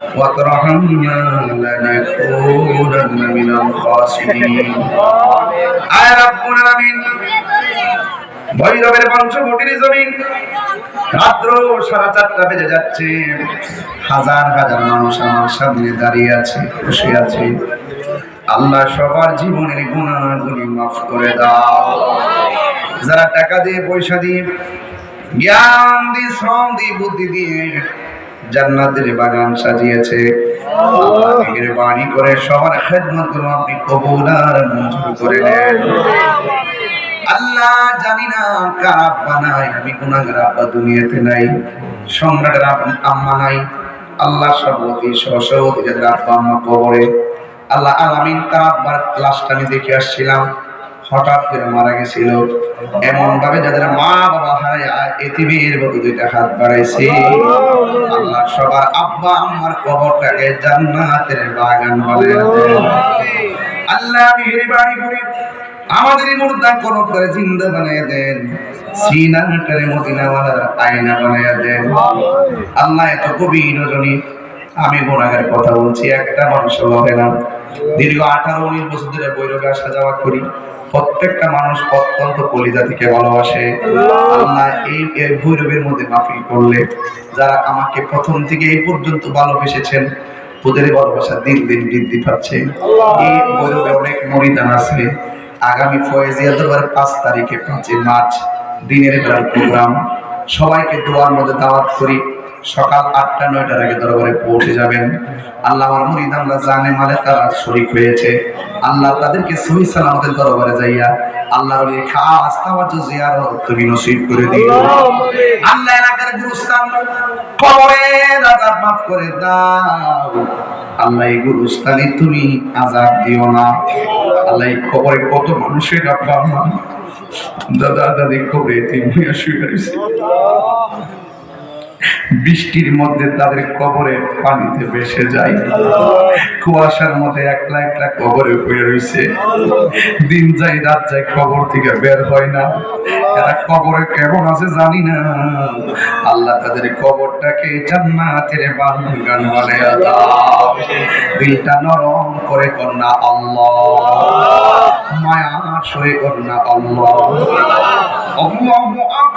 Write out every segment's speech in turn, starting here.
وترحمنا لنكونن من الخاسرين আয় রাব্বুল আলামিন ভৈরবের পঞ্চবটির জমিন রাত্র সাড়ে চারটা বেজে যাচ্ছে হাজার হাজার মানুষ আমার সামনে দাঁড়িয়ে আছে বসে আছে আল্লাহ সবার জীবনের গুণাগুলি মাফ করে দাও যারা টাকা দিয়ে পয়সা দিয়ে জ্ঞান দিয়ে শ্রম দিয়ে বুদ্ধি দিয়ে জান্নাতের বাগান সাজিয়েছে। আল্লাহ মেহেরবানি করে সবার খেদমতগুলো আপনি কবুল আর মঞ্জুর করে নেন। আল্লাহ জানি না কার আব্বা নাই, আমি গুনাগার আব্বা দুনিয়াতে নাই, সম্রাটের আম্মা নাই। আল্লাহ সর্বতি সহসবতি যাদের আব্বা আম্মা কবরে। আল্লাহ আলামিন তার আব্বার লাশটা আমি দেখে আসছিলাম। হঠাৎ করে মারা গেছিল। এমন ভাবে যাদের মা বাবা হারায় এতিমের মতো দুইটা হাত বাড়াইছে। আল্লাহ সবার আব্বা আম্মার কবরটাকে জান্নাতের বাগান বানায় দেন। আল্লাহ মেহেরবানি করে আমাদের মুর্দা করে জিন্দা দেন। মদিনাওয়ালার আয়না দেন। আল্লাহ এত রজনী। আমি গুণাগার কথা বলছি, একটা মানুষ হবে না। দীর্ঘ আঠারো, উনিশ বছর ধরে বৈরবে আসা যাওয়া করি। প্রত্যেকটা মানুষ অত্যন্ত কলিজা থেকে ভালোবাসে। আল্লাহ। এই এই ভৈরবের মধ্যে মাফিল করলে যারা আমাকে প্রথম থেকে এই পর্যন্ত ভালোবেসেছেন ওদের ভালোবাসা দিন দিন বৃদ্ধি পাচ্ছে। এই ভৈরবে অনেক মরিদান আছে। আগামী ফয়েজিয়া দরবার পাঁচ তারিখে পাঁচই মার্চ দিনের বেলার প্রোগ্রাম। সবাইকে দোয়ার মধ্যে দাওয়াত করি। সকাল আটটা নয়টার আগে দরবারে পৌঁছে যাবেন। আল্লাহ আমার মুরিদ আমরা জানে মালে তারা শরিক হয়েছে। আল্লাহ তাদেরকে সহি সালামতের দরবারে যাইয়া আল্লাহর ওই খাস তাওয়াজ জিয়ারত তুমি নসিব করে দিও। আল্লাহ এলাকার গুরুস্থান মাফ করে দাও। আল্লাহ এই গুরুস্থানে তুমি আজাব দিও না। আল্লাহ এই কবরে কত মানুষের আব্বা দাদা দাদি কবরে তিন শুয়ে রয়েছে। বৃষ্টির মধ্যে তাদের কবরে পানিতে ভেসে যায়। কুয়াশার মধ্যে একলা একলা কবরে পড়ে রয়েছে দিন যায়, রাত যায় কবর থেকে বের হয় না। এরা কবরে কেমন আছে জানি না। আল্লাহ তাদের কবরটাকে জান্নাতের বাগান বানায়া দাও। দিলটা নরম করে কন্যা আল্লাহ। মায়া সরে কন্যা আল্লাহ। আল্লাহু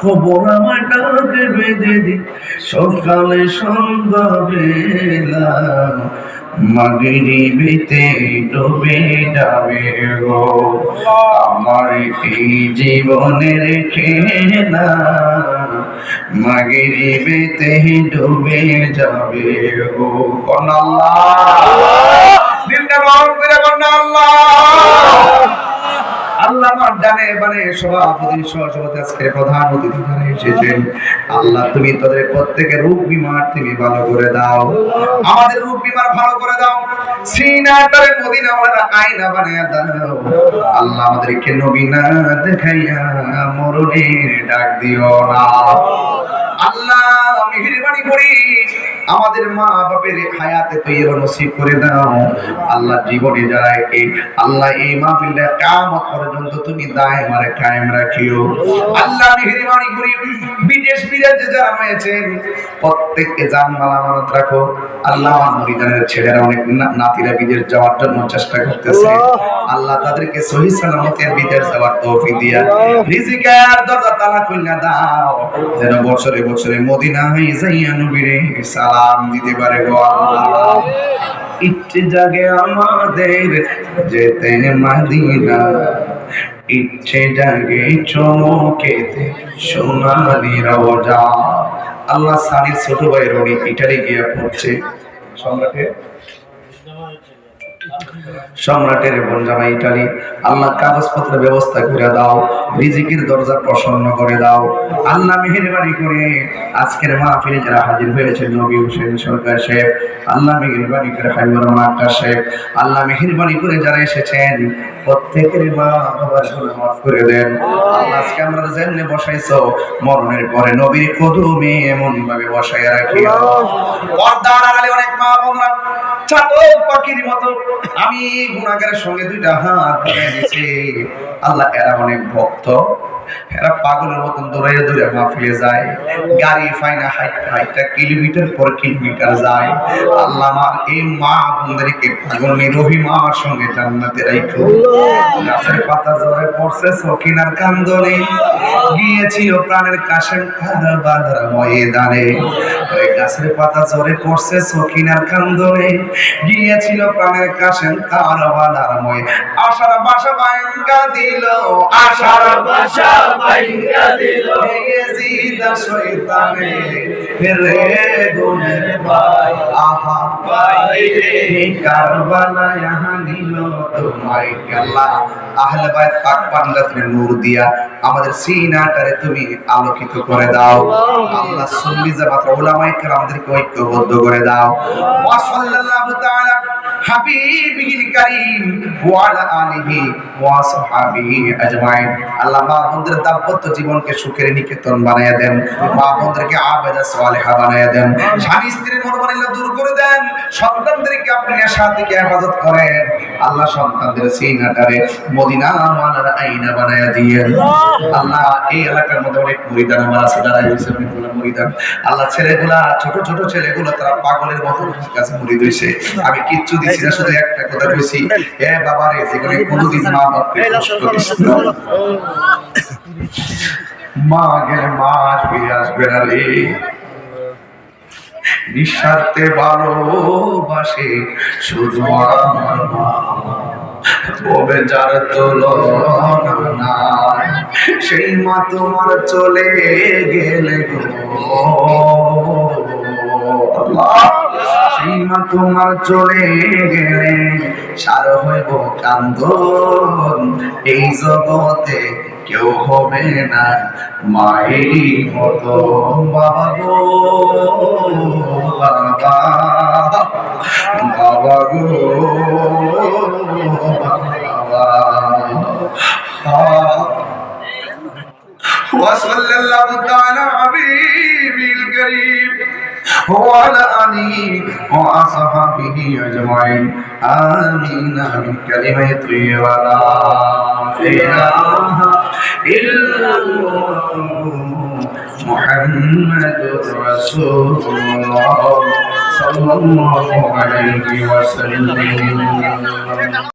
খবর আমার ডাকে বেঁধে দি সকালে সন্ধ্যা বেলা মাগরিবিতে ডুবে যাবে গো। আমার এই জীবনের খেলা মাগরিবিতে ডুবে যাবে গো। কোন আল্লাহ। দিলটা করে কোন আল্লাহ, তুমি প্রত্যেকের রূপ বিমার তুমি ভালো করে দাও। আমাদের রূপ বিমার ভালো করে দাও। দাও। আল্লাহ আমাদেরকে নবী না দেখাইয়া মরণের ডাক দিও না। আল্লাহ আমাদের মা বাপের আল্লাহ জীবনে যারা এই আল্লাহ এই মাহফিলটা তুমি দায় মারে কায়েম রাখিও। আল্লাহ মেহেরবানি করি বিদেশ বিদেশে যারা রয়েছেন প্রত্যেককে জানমাল আমানত রাখো। আল্লাহ আমার মরিদানের ছেলেরা অনেক নাতিরা বিদেশ যাওয়ার জন্য চেষ্টা করতেছে। আল্লাহ। তাদেরকে সহি সালামতের বিদেশ যাওয়ার তৌফিক দিয়া। রিজিকের দরজা তালা খুলনা দাও। যেন বছরে বছরে মদিনায় যাইয়া নবীরে সালাম দিতে পারে গো আল্লাহ। ইচ্ছে জাগে আমাদের, যেতে মাদিনা। ইচ্ছে জাগে চমকেতে সোনালি রোজা আল্লাহ সানির ছোট ভাই রনি ইটালি গিয়া পড়ছে। সম্রাটে সম্রাটের বোন জামাই ইটালি আল্লাহ কাগজপত্রের ব্যবস্থা করে দাও, রিজিকের দরজা প্রসন্ন করে দাও। আল্লাহ মেহেরবানি করে আজকের মাহফিলে যারা হাজির হয়েছে নবী হোসেন সরকার সাহেব, আল্লাহ মেহেরবানি করে রহমান আক্তার সাহেব, আল্লাহ মেহেরবানি করে যারা এসেছেন প্রত্যেকের মা বাবার গুনাহ মাফ করে দেন। আল্লাহ। আজকে আমরা জেনে বসাইছো মরণের পরে নবীর কদমে এমন ভাবে বসায় রাখিও পর্দার আড়ালে অনেক মা বোনরা চাতক পাখির মতো। আমি গুনাহগারের সঙ্গে দুইটা হাত বাড়িয়ে আল্লাহ এরা অনেক ভক্ত। এরা পাগলের মতন দৌড়াইয়া দৌড়ে মাহফিলে যায়। গাড়ি ফাইনা হাইট হাইটটা কিলোমিটার পর কিলোমিটার যায়। আল্লাহ আমার এই মা বোনদেরকে পাগল নিরোহী মার সঙ্গে জান্নাতে রাখো গাছের পাতা জ্বরে পড়ছে সকিনার কান্দনে। গিয়েছিল প্রাণের কাশেম কারবালার ময়দানে। ওই গাছের পাতা জ্বরে পড়ছে সকিনার কান্দনে। গিয়েছিল প্রাণের কাশেম ময়। আশার বাসা বাইঙ্গা দিল আশার বাসা বাইঙ্গা দিল। জিদা শয়তানে রে গুনের ভাই আহা বাইরে এই কারবালা ইহা নিল তোমায় আল্লাহ আহলে বাইত পাক বান্দাতে নূর দিয়া আমাদের সিনাটারে তুমি আলোকিত করে দাও। আল্লাহ। সুন্নি জামাত উলামায়ে কেরামদেরকে ঐক্যবদ্ধ করে দাও। সাল্লাল্লাহু তাআলা হাবিবিল কারীম ওয়া আলা আলিহি ওয়া সাহাবিহি আজমাইন। আল্লাহ মা বোনদের দাম্পত্য জীবনকে সুখের নিকেতন বানায়া দেন। মা বোনদেরকে আবেদা সালেহা বানায়া দেন। স্বামী স্ত্রীর মনোমালিন্য দূর করে দেন। সন্তানদেরকে আপনি নেশা থেকে হেফাজত করেন। আল্লাহ সন্তানদের সিনাটারে মদিনা মানার আইনা বানায়া দিয়েন। আল্লাহ। এই এলাকার মধ্যে অনেক মরিদান আমার আছে। মরিদান। আল্লাহ ছেলেগুলা ছোট ছোট ছেলেগুলো তারা পাগলের মতো কাছে মুড়ি দিয়েছে আমি কিচ্ছু দিচ্ছি না শুধু একটা কথা কইছি। এ বাবা রে জীবনে কোনোদিন মা বাপকে কষ্ট দিস না। মা গেলে মা ফিরে আসবে না রে। নিঃস্বার্থে ভালোবাসে শুধু আমার মা। তবে যার তুলনা সেই মা তোমার চলে গেলে গো। আল্লাহ, সেই মা তোমার চলে গেলে সার হইব কান্দ এই জগতে কেউ হবে না মায়েরই মতো বাবা গো। বাবা বাবা গো। وعلى آله وأصحابه أجمعين. آمين. من كلمة طيبة لا إله إلا الله. محمد رسول الله. صلى الله عليه وسلم.